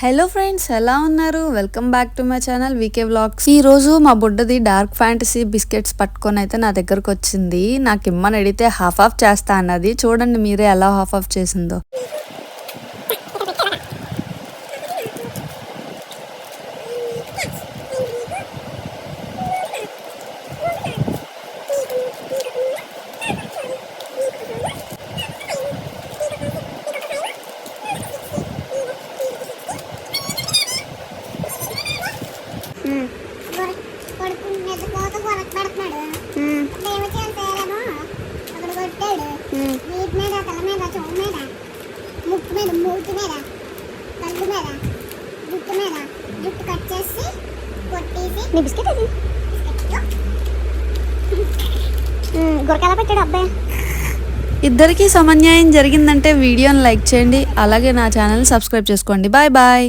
Hello friends ఎలా ఉన్నారు? Welcome back to my channel VK vlogs. ఈ రోజు మా బుడ్డది డార్క్ ఫ్యాంటసీ బిస్కెట్స్ పట్టుకొని అయితే నా దగ్గరకు వచ్చింది. నాకు ఇమ్మని అడిగితే హాఫ్ ఆఫ్ చేస్తా అన్నది. చూడండి మీరే ఎలా హాఫ్ ఆఫ్ చేసిందో. ముక్కు మీద మూతి మీద కళ్ళు మీద జుట్టు మీద జుట్టు కట్ చేసి కొట్టేసి నీ బిస్కెట్ అది? గురకాల పెట్టాడు అబ్బాయి. ఇద్దరికి సమన్యాయం జరిగిందంటే వీడియోని లైక్ చేయండి. అలాగే నా ఛానల్ సబ్స్క్రైబ్ చేసుకోండి. Bye bye.